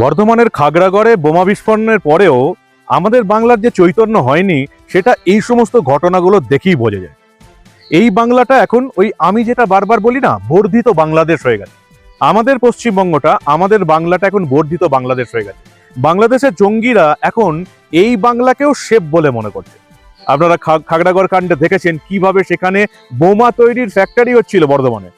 বর্ধমানের খাগড়াগড়ে বোমা বিস্ফোরণের পরেও আমাদের বাংলার যে চৈতন্য হয়নি, সেটা এই সমস্ত ঘটনাগুলো দেখেই বোঝা যায়। এই বাংলাটা এখন ওই আমি যেটা বারবার বলি না, বর্ধিত বাংলাদেশ হয়ে গেছে। আমাদের পশ্চিমবঙ্গটা, আমাদের বাংলাটা এখন বর্ধিত বাংলাদেশ হয়ে গেছে। বাংলাদেশের জঙ্গিরা এখন এই বাংলাকেও সেফ বলে মনে করছে। আপনারা খাগড়াগড় কাণ্ডে দেখেছেন কীভাবে সেখানে বোমা তৈরির ফ্যাক্টরি হচ্ছিল বর্ধমানে।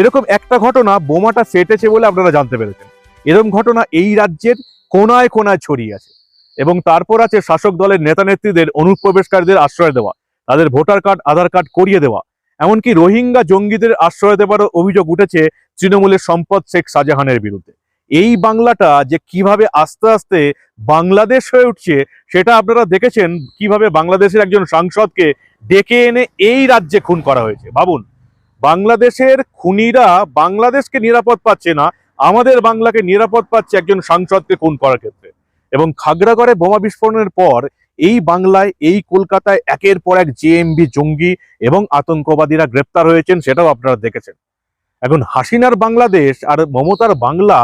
এরকম একটা ঘটনা বোমাটা ফেটেছে বলে আপনারা জানতে পেরেছেন। এরকম ঘটনা এই রাজ্যের কোনায় কোনায় ছড়িয়ে আছে। এবং তারপর আছে শাসক দলের নেতা নেত্রীদের অনুপ্রবেশকারীদের আশ্রয় দেওয়া, তাদের ভোটার কার্ড, আধার কার্ড করিয়ে দেওয়া। এমনকি রোহিঙ্গা জঙ্গিদের আশ্রয় দেওয়ারও অভিযোগ উঠেছে তৃণমূলের সম্পদ শেখ শাহজাহানের বিরুদ্ধে। এই বাংলাটা যে কীভাবে আস্তে আস্তে বাংলাদেশ হয়ে উঠছে, সেটা আপনারা দেখেছেন কীভাবে বাংলাদেশের একজন সাংসদকে ডেকে এনে এই রাজ্যে খুন করা হয়েছে। ভাবুন, বাংলাদেশের খুনিরা বাংলাদেশকে নিরাপদ পাচ্ছে না আমাদের বাংলাকে নিরাপদ পাচ্ছে একজন সাংসদকে খুন করার ক্ষেত্রে। এবং খাগড়াগড়ে বোমা বিস্ফোরণের পর এই বাংলায়, এই কলকাতায় একের পর এক জেএমবি জঙ্গি এবং আতঙ্কবাদীরা গ্রেপ্তার হয়েছেন সেটাও আপনারা দেখেছেন। এখন হাসিনার বাংলাদেশ আর মমতার বাংলা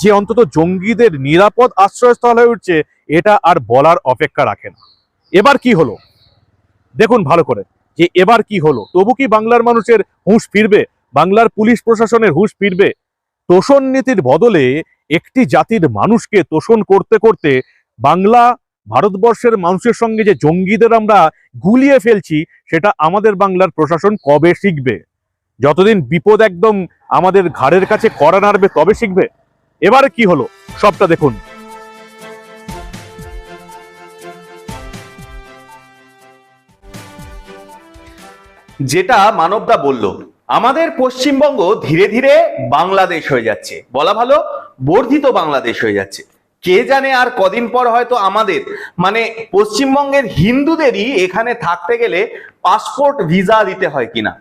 যে অন্তত জঙ্গিদের নিরাপদ আশ্রয়স্থল হয়ে উঠছে, এটা আর বলার অপেক্ষা রাখে না। এবার কি হলো? দেখুন ভালো করে, যে এবার কি হলো? তবু কি বাংলার মানুষের হুঁশ ফিরবে? বাংলার পুলিশ প্রশাসনের হুঁশ ফিরবে? তোষণ নীতির বদলে একটি জাতির মানুষকে তোষণ করতে করতে বাংলা ভারতবর্ষের মানুষের সঙ্গে যে জঙ্গিদের আমরা গুলিয়ে ফেলছি, সেটা আমাদের বাংলার প্রশাসন কবে শিখবে? যতদিন বিপদ একদম আমাদের ঘাড়ের কাছে করা নাড়বে, তবে শিখবে। এবারে কি হলো? সবটা দেখুন। যেটা মানবদা বলল আমাদের পশ্চিমবঙ্গ ধীরে ধীরে বাংলাদেশ হয়ে যাচ্ছে। বলা ভালো, বর্ধিত বাংলাদেশ হয়ে যাচ্ছে। কে জানে আর কদিন পর হয়তো আমাদের মানে পশ্চিমবঙ্গের হিন্দুদেরই এখানে থাকতে গেলে পাসপোর্ট ভিসা দিতে হয় কিনা?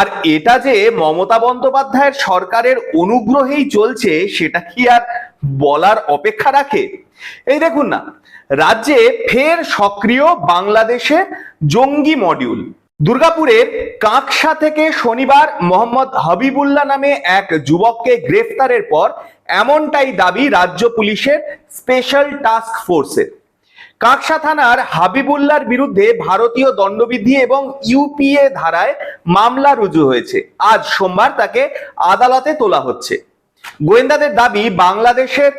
আর এটা যে মমতা বন্দ্যোপাধ্যায়ের সরকারের অনুগ্রহেই চলছে, সেটা কি আর বলার অপেক্ষা রাখে? এই দেখুন না, রাজ্যে ফের সক্রিয় বাংলাদেশে জঙ্গি মডিউল দুর্গাপুরের কাঁকসা থেকে শনিবার মোহাম্মদ হাবিবুল্লাহ নামে এক যুবককে গ্রেফতারের পর এমনটাই দাবি রাজ্য পুলিশের স্পেশাল টাস্ক ফোর্সের। কাঁকসা থানার হাবিবুল্লার বিরুদ্ধে ভারতীয় দণ্ডবিধি এবং ইউপিএ ধারায় মামলা রুজু হয়েছে। আজ সোমবার তাকে আদালতে তোলা হচ্ছে। গোয়েন্দাদের দাবি, বাংলাদেশের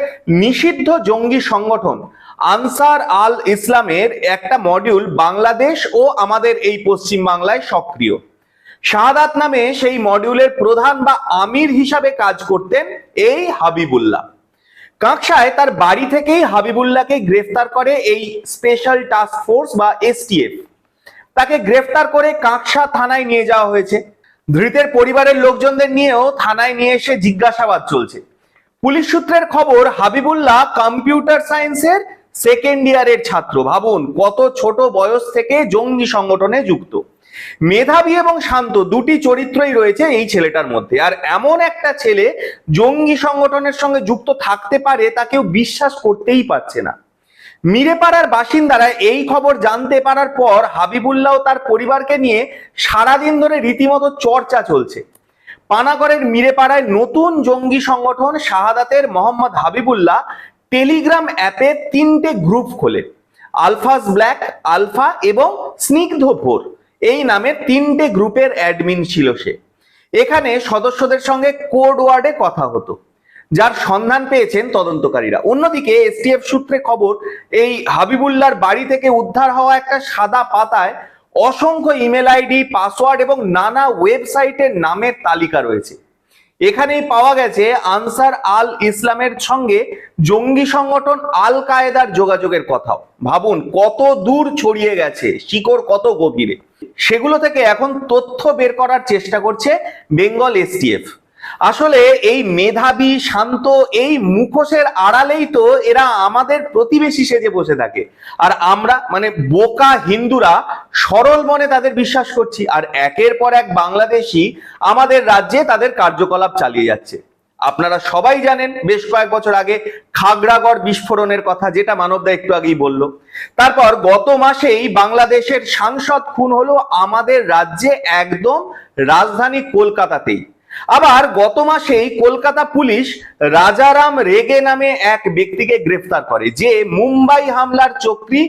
নিষিদ্ধ জঙ্গি সংগঠন আনসার আল ইসলামের একটা মডিউল বাংলাদেশ ও আমাদের এই পশ্চিম বাংলায় সক্রিয়। শাহাদাত নামে সেই মডিউলের প্রধান বা আমির হিসাবে কাজ করতেন এই হাবিবুল্লাহ। কাঁকসায় তার বাড়ি থেকেই হাবিবুল্লাহকে গ্রেফতার করে এই স্পেশাল টাস্ক ফোর্স বা এসটিএফ তাকে গ্রেফতার করে কাঁকসা থানায় নিয়ে যাওয়া হয়েছে। ধৃতের পরিবারের লোকজনদের নিয়েও থানায় নিয়ে এসে জিজ্ঞাসাবাদ চলছে। পুলিশ সূত্রের খবর, হাবিবুল্লাহ কম্পিউটার সায়েন্সের সেকেন্ড ইয়ারের ছাত্র, ভাবুন কত ছোট বয়স থেকে জঙ্গি সংগঠনে যুক্ত। মেধাবী এবং শান্ত দুটি চরিত্রই রয়েছে এই ছেলেটার মধ্যে। আর এমন একটা ছেলে জঙ্গি সংগঠনের সঙ্গে যুক্ত থাকতে পারে তা কেউ বিশ্বাস করতেই পারছে না। মিরেপাড়ার বাসিন্দারা এই খবর জানতে পারার পর হাবিবুল্লাহ তার পরিবারকে নিয়ে সারাদিন ধরে রীতিমতো চর্চা চলছে। পানাগড়ের মিরেপাড়ায় নতুন জঙ্গি সংগঠন শাহাদাতের মোহাম্মদ হাবিবুল্লাহ টেলিগ্রাম অ্যাপে তিনটে গ্রুপ খোলে। আলফাস ব্ল্যাক, আলফা এবং স্নিগ্ধ ভোর। এই নামে তিনটে গ্রুপের অ্যাডমিন ছিল সে। এখানে সদস্যদের সঙ্গে কোড ওয়ার্ডে কথা হতো। যার সন্ধান পেয়েছেন তদন্তকারীরা। অন্যদিকে এসটিএফ সূত্রে খবর, এই হাবিবুল্লার বাড়ি থেকে উদ্ধার হওয়া একটা সাদা পাতায় অসংখ্য ইমেল আইডি, পাসওয়ার্ড এবং নানা ওয়েবসাইটের নামের তালিকা রয়েছে। এখানেই পাওয়া গেছে আনসার আল ইসলামের সঙ্গে জঙ্গি সংগঠন আল কায়েদার যোগাযোগের কথাও। ভাবুন, কত দূর ছড়িয়ে গেছে, শিকড় কত গভীরে। সেগুলো থেকে এখন তথ্য বের করার চেষ্টা করছে বেঙ্গল এসটিএফ আসলে এই মেধাবী, শান্ত, এই মুখোশের আড়ালেই তো এরা আমাদের প্রতিবেশী সেজে বসে থাকে। আর আমরা মানে বোকা হিন্দুরা, সরল মনে তাদের বিশ্বাস করছি। আর একের পর এক বাংলাদেশি আমাদের রাজ্যে তাদের কার্যকলাপ চালিয়ে যাচ্ছে। আপনারা সবাই জানেন, বেশ কয়েক বছর আগে খাগড়াগড় বিস্ফোরণের কথা, যেটা মানবদা একটু আগেই বলল। তারপর গত মাসেই বাংলাদেশের সাংসদ খুন হলো আমাদের রাজ্যে একদম রাজধানী কলকাতাতেই। আবার গত মাসেই কলকাতা পুলিশ রাজারাম রেগে নামে এক ব্যক্তিকে গ্রেফতার করে, যে মুম্বাই হামলার চক্রী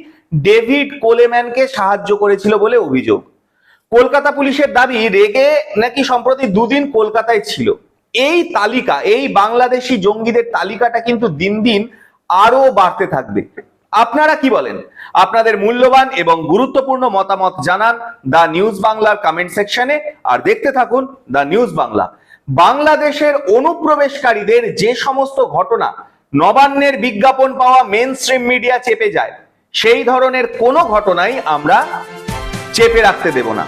ডেভিড কোলেম্যানকে সাহায্য করেছিল বলে অভিযোগ। কলকাতা পুলিশের দাবি, রেগে নাকি সম্প্রতি দুদিন কলকাতায় ছিল। এই তালিকা, এই বাংলাদেশি জঙ্গিদের তালিকাটা কিন্তু দিন দিন আরও বাড়তে থাকবে। আপনারা কি বলেন? আপনাদের মূল্যবান এবং গুরুত্বপূর্ণ মতামত জানান দা নিউজ বাংলার কমেন্ট সেকশনে আর দেখতে থাকুন দ্য নিউজ বাংলা। বাংলাদেশের অনুপ্রবেশকারীদের যে সমস্ত ঘটনা নবান্নের বিজ্ঞাপন পাওয়া মেন স্ট্রিম মিডিয়া চেপে যায়, সেই ধরনের কোনো ঘটনাই আমরা চেপে রাখতে দেব না।